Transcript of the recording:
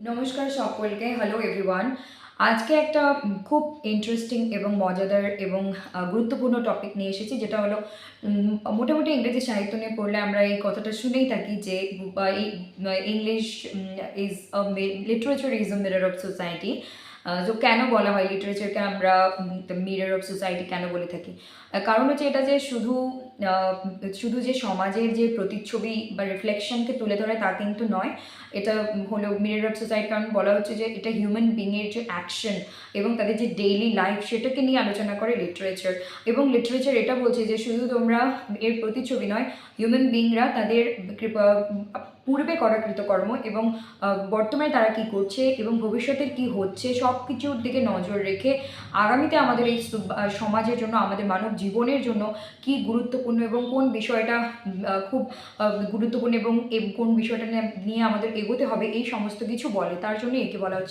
নমস্কার সকলকে hello everyone আজকে একটা খুব ইন্টারেস্টিং এবং মজাদার এবং গুরুত্বপূর্ণ টপিক নিয়ে এসেছি, যেটা হলো মোটামুটি ইংরেজি সাহিত্য নিয়ে পড়লে আমরা এই কথাটা শুনেই থাকি যে English is literature is a mirror of society তো কেন বলা হয় লিটারেচারকে আমরা মিরর অফ সোসাইটি কেন বলে থাকি? কারণ হচ্ছে এটা যে শুধু শুধু যে সমাজের যে প্রতিচ্ছবি বা রিফ্লেকশনকে তুলে ধরে তা কিন্তু নয়, এটা হলো মিরর অফ সোসাইটি কারণ বলা হচ্ছে যে এটা হিউম্যান বিংয়ের যে অ্যাকশন এবং তাদের যে ডেইলি লাইফ সেটাকে নিয়ে আলোচনা করে লিটারেচার এবং লিটারেচার এটা বলছে যে শুধু তোমরা এর প্রতিচ্ছবি নয় হিউম্যান বিংরা তাদের পূর্বে করা কৃতকর্ম এবং বর্তমানে তারা কি করছে এবং ভবিষ্যতের কি হচ্ছে সব কিছুর দিকে নজর রেখে আগামীতে আমাদের এই সমাজের জন্য, আমাদের মানব জীবনের জন্য কি গুরুত্বপূর্ণ এবং কোন বিষয়টা খুব গুরুত্বপূর্ণ এবং কোন বিষয়টা নিয়ে আমাদের এগোতে হবে, এই সমস্ত কিছু বলে। তার জন্য একে বলা হচ্ছে